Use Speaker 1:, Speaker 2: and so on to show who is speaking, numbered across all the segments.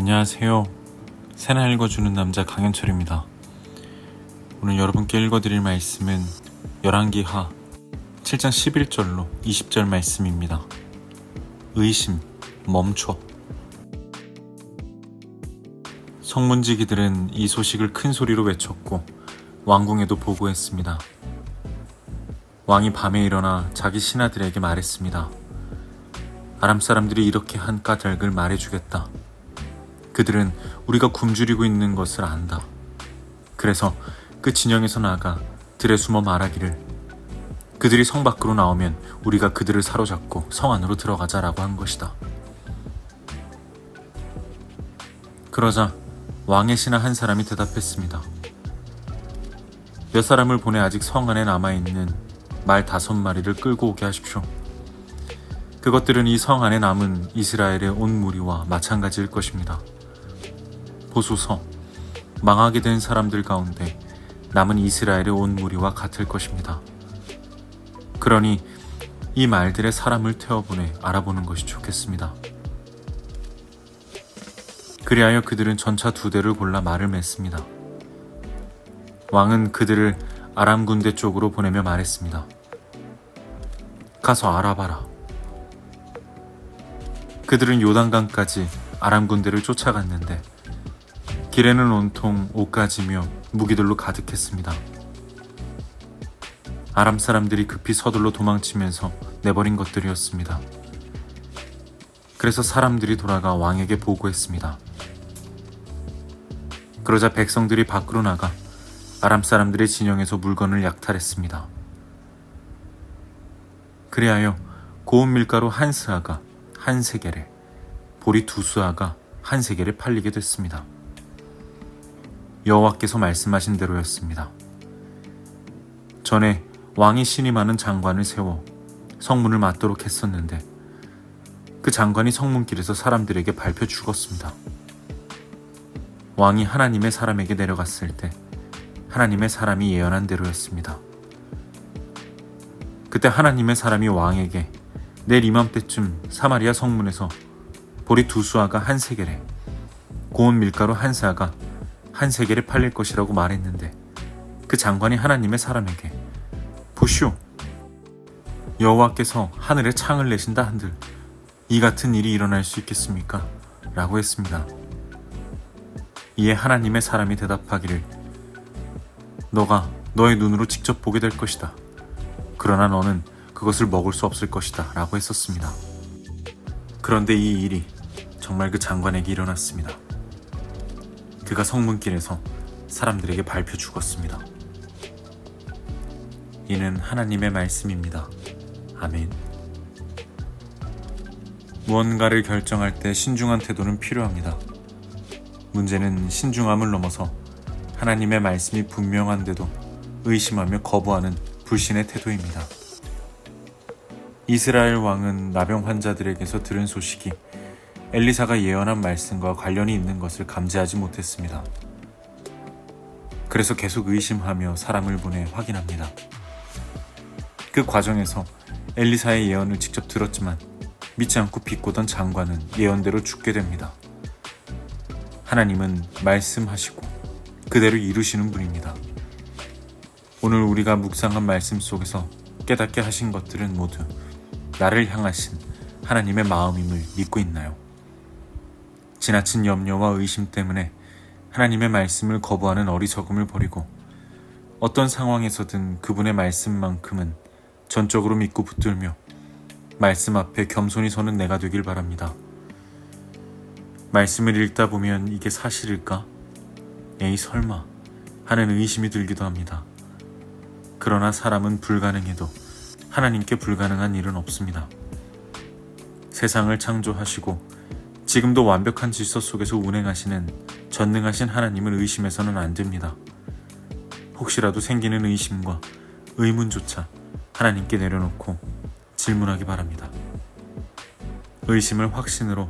Speaker 1: 안녕하세요. 새나 읽어주는 남자 강현철입니다. 오늘 여러분께 읽어드릴 말씀은 열왕기하 7장 11절로 20절 말씀입니다. 의심, 멈춰. 성문지기들은 이 소식을 큰 소리로 외쳤고 왕궁에도 보고했습니다. 왕이 밤에 일어나 자기 신하들에게 말했습니다. 아람 사람들이 이렇게 한 까닭을 말해주겠다. 그들은 우리가 굶주리고 있는 것을 안다. 그래서 그 진영에서 나가 들에 숨어 말하기를 그들이 성 밖으로 나오면 우리가 그들을 사로잡고 성 안으로 들어가자라고 한 것이다. 그러자 왕의 신하 한 사람이 대답했습니다. 몇 사람을 보내 아직 성 안에 남아있는 말 다섯 마리를 끌고 오게 하십시오. 그것들은 이 성 안에 남은 이스라엘의 온 무리와 마찬가지일 것입니다. 보소서, 망하게 된 사람들 가운데 남은 이스라엘의 온 무리와 같을 것입니다. 그러니 이 말들의 사람을 태워보내 알아보는 것이 좋겠습니다. 그리하여 그들은 전차 두 대를 골라 말을 맺습니다. 왕은 그들을 아람 군대 쪽으로 보내며 말했습니다. 가서 알아봐라. 그들은 요단강까지 아람 군대를 쫓아갔는데 길에는 온통 옷가지며 무기들로 가득했습니다. 아람 사람들이 급히 서둘러 도망치면서 내버린 것들이었습니다. 그래서 사람들이 돌아가 왕에게 보고했습니다. 그러자 백성들이 밖으로 나가 아람 사람들의 진영에서 물건을 약탈했습니다. 그리하여 고운 밀가루 한 스아가 한 세겔에 보리 두 수아가 한 세겔에 팔리게 됐습니다. 여호와께서 말씀하신 대로였습니다. 전에 왕이 신임하는 장관을 세워 성문을 맡도록 했었는데 그 장관이 성문길에서 사람들에게 발표 죽었습니다. 왕이 하나님의 사람에게 내려갔을 때 하나님의 사람이 예언한 대로였습니다. 그때 하나님의 사람이 왕에게 내일 이맘때쯤 사마리아 성문에서 보리 두 수아가 한 세겔에 고운 밀가루 한 사가 한 세겔에 팔릴 것이라고 말했는데 그 장관이 하나님의 사람에게 보시오 여호와께서 하늘에 창을 내신다 한들 이 같은 일이 일어날 수 있겠습니까? 라고 했습니다. 이에 하나님의 사람이 대답하기를 너가 너의 눈으로 직접 보게 될 것이다. 그러나 너는 그것을 먹을 수 없을 것이다. 라고 했었습니다. 그런데 이 일이 정말 그 장관에게 일어났습니다. 그가 성문길에서 사람들에게 발표 죽었습니다. 이는 하나님의 말씀입니다. 아멘. 무언가를 결정할 때 신중한 태도는 필요합니다. 문제는 신중함을 넘어서 하나님의 말씀이 분명한데도 의심하며 거부하는 불신의 태도입니다. 이스라엘 왕은 나병 환자들에게서 들은 소식이 엘리사가 예언한 말씀과 관련이 있는 것을 감지하지 못했습니다. 그래서 계속 의심하며 사람을 보내 확인합니다. 그 과정에서 엘리사의 예언을 직접 들었지만 믿지 않고 비꼬던 장관은 예언대로 죽게 됩니다. 하나님은 말씀하시고 그대로 이루시는 분입니다. 오늘 우리가 묵상한 말씀 속에서 깨닫게 하신 것들은 모두 나를 향하신 하나님의 마음임을 믿고 있나요? 지나친 염려와 의심 때문에 하나님의 말씀을 거부하는 어리석음을 버리고 어떤 상황에서든 그분의 말씀만큼은 전적으로 믿고 붙들며 말씀 앞에 겸손히 서는 내가 되길 바랍니다. 말씀을 읽다 보면 이게 사실일까? 에이 설마 하는 의심이 들기도 합니다. 그러나 사람은 불가능해도 하나님께 불가능한 일은 없습니다. 세상을 창조하시고 지금도 완벽한 질서 속에서 운행하시는 전능하신 하나님을 의심해서는 안 됩니다. 혹시라도 생기는 의심과 의문조차 하나님께 내려놓고 질문하기 바랍니다. 의심을 확신으로,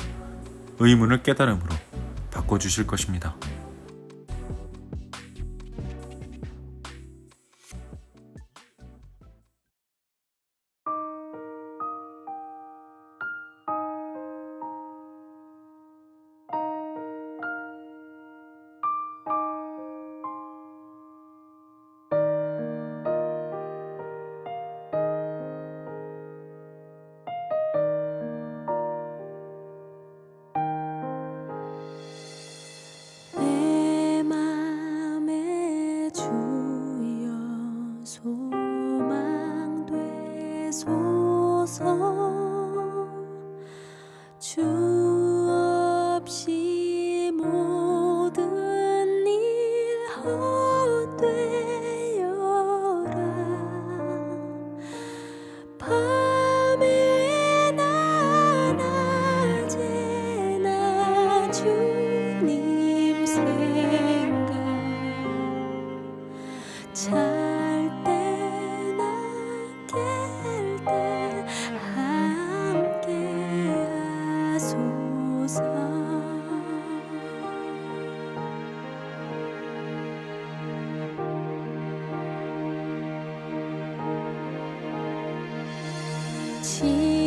Speaker 1: 의문을 깨달음으로 바꿔주실 것입니다.
Speaker 2: 하소서. 주 없이 지혜